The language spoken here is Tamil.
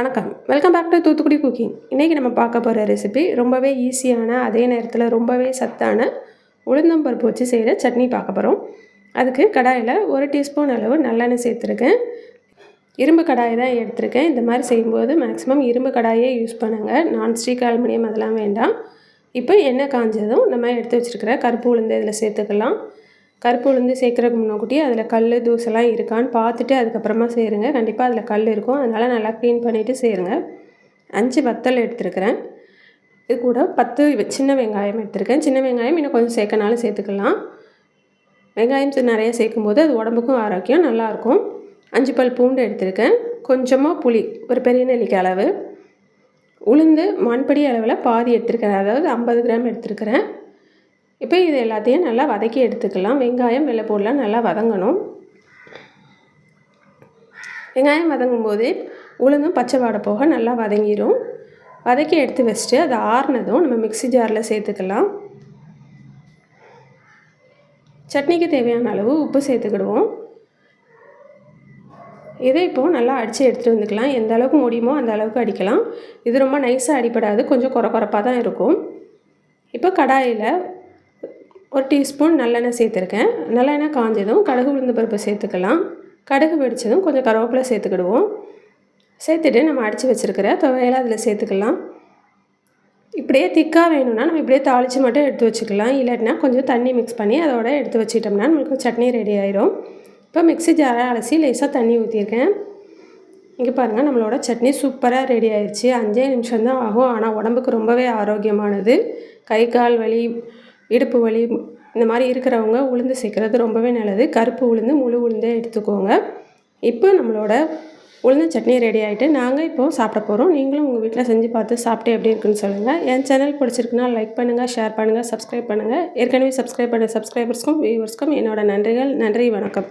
வணக்கம். Welcome back to Thoothukudi cooking இன்றைக்கி நம்ம பார்க்க போகிற ரெசிபி ரொம்பவே ஈஸியான அதே நேரத்தில் ரொம்பவே சத்தான உளுந்தம்பருப்பு வச்சு செய்கிற சட்னி பார்க்க போகிறோம் அதுக்கு கடாயில் ஒரு டீஸ்பூன் அளவு நல்லெண்ணெய் சேர்த்துருக்கேன். இரும்பு கடாயை தான் எடுத்திருக்கேன். இந்த மாதிரி செய்யும்போது மேக்ஸிமம் இரும்பு கடாயே யூஸ் பண்ணுங்கள் நான்ஸ்டிக் அலுமினியம் அதெல்லாம் வேண்டாம். இப்போ எண்ணெய் காஞ்சதும் நம்ம எடுத்து வச்சுருக்கிற கருப்பு உளுந்து இதில் சேர்த்துக்கலாம். கருப்பு உளுந்து சேர்க்குறதுக்கு முன்னாடி அதில் கல் தூசெல்லாம் இருக்கான்னு பார்த்துட்டு அதுக்கப்புறமா சேருங்க கண்டிப்பாக அதில் கல் இருக்கும். அதனால் நல்லா க்ளீன் பண்ணிவிட்டு சேருங்க அஞ்சு வத்தல் எடுத்துருக்கிறேன். இது கூட பத்து சின்ன வெங்காயம் எடுத்திருக்கேன். சின்ன வெங்காயம் இன்னும் கொஞ்சம் சேர்க்கனாலும் சேர்த்துக்கலாம். வெங்காயம் நிறைய சேர்க்கும்போது அது உடம்புக்கும் ஆரோக்கியம் நல்லாயிருக்கும். அஞ்சு பல் பூண்டு எடுத்திருக்கேன். கொஞ்சமாக புளி ஒரு பெரிய நெல்லிக்காய் அளவு. உளுந்து மண்படி அளவில் பாதி எடுத்திருக்கிறேன் அதாவது ஐம்பது கிராம் எடுத்திருக்கிறேன். இப்போ இது எல்லாத்தையும் நல்லா வதக்கி எடுத்துக்கலாம். வெங்காயம் வெள்ளைப்பூடெலாம் நல்லா வதங்கணும். வெங்காயம் வதங்கும் போதே உளுந்தும் பச்சை வாடை போக நல்லா வதங்கிடும் வதக்கி எடுத்து வச்சுட்டு அது ஆறுனதும் நம்ம மிக்சி ஜாரில் சேர்த்துக்கலாம். சட்னிக்கு தேவையான அளவு உப்பு சேர்த்துக்கிடுவோம். இதை இப்போது நல்லா அடித்து எடுத்துகிட்டு வந்துக்கலாம். எந்த அளவுக்கு முடியுமோ அந்த அளவுக்கு அடிக்கலாம். இது ரொம்ப நைஸாக அடிப்படாது கொஞ்சம் குறை குறைப்பாக தான் இருக்கும். இப்போ கடாயில் ஒரு டீஸ்பூன் நல்லெண்ணெய் சேர்த்துருக்கேன். நல்லெண்ணெய் காஞ்சதும் கடுகு உளுந்து பருப்பு சேர்த்துக்கலாம். கடுகு வெடித்ததும் கொஞ்சம் கருவேப்பிலை சேர்த்துக்கிடுவோம். சேர்த்துட்டு நம்ம அடித்து வச்சுருக்கிற துவையலை அதில் சேர்த்துக்கலாம். இப்படியே திக்காக வேணும்னா நம்ம இப்படியே தாளித்து மட்டும் எடுத்து வச்சுக்கலாம். இல்லாட்டினா கொஞ்சம் தண்ணி மிக்ஸ் பண்ணி அதோட எடுத்து வச்சிட்டோம்னா நம்மளுக்கு சட்னி ரெடி ஆயிரும். இப்போ மிக்ஸி ஜாரை அலசி லேசாக தண்ணி ஊற்றிருக்கேன் இங்கே பாருங்கள் நம்மளோட சட்னி சூப்பராக ரெடி ஆயிடுச்சு அஞ்சே நிமிஷம் தான் ஆகும். ஆனால் உடம்புக்கு ரொம்பவே ஆரோக்கியமானது. கை கால் வலி இடுப்பு வலி இந்த மாதிரி இருக்கிறவங்க உளுந்து சேர்க்குறது ரொம்பவே நல்லது. கருப்பு உளுந்து முழு உளுந்தே எடுத்துக்கோங்க. இப்போ நம்மளோட உளுந்து சட்னி ரெடி ஆகிட்டு நாங்கள் இப்போது சாப்பிட போகிறோம் நீங்களும் உங்கள் வீட்டில் செஞ்சு பார்த்து சாப்பிட்டு எப்படி இருக்குன்னு சொல்லுங்கள் என் சேனல் பிடிச்சிருக்குன்னா லைக் பண்ணுங்கள் ஷேர் பண்ணுங்கள் சப்ஸ்கிரைப் பண்ணுங்கள் ஏற்கனவே சப்ஸ்கிரைப் பண்ண சப்ஸ்கிரைபர்ஸ்க்கும் வியூவர்ஸ்க்கும் என்னோடய நன்றிகள். நன்றி வணக்கம்.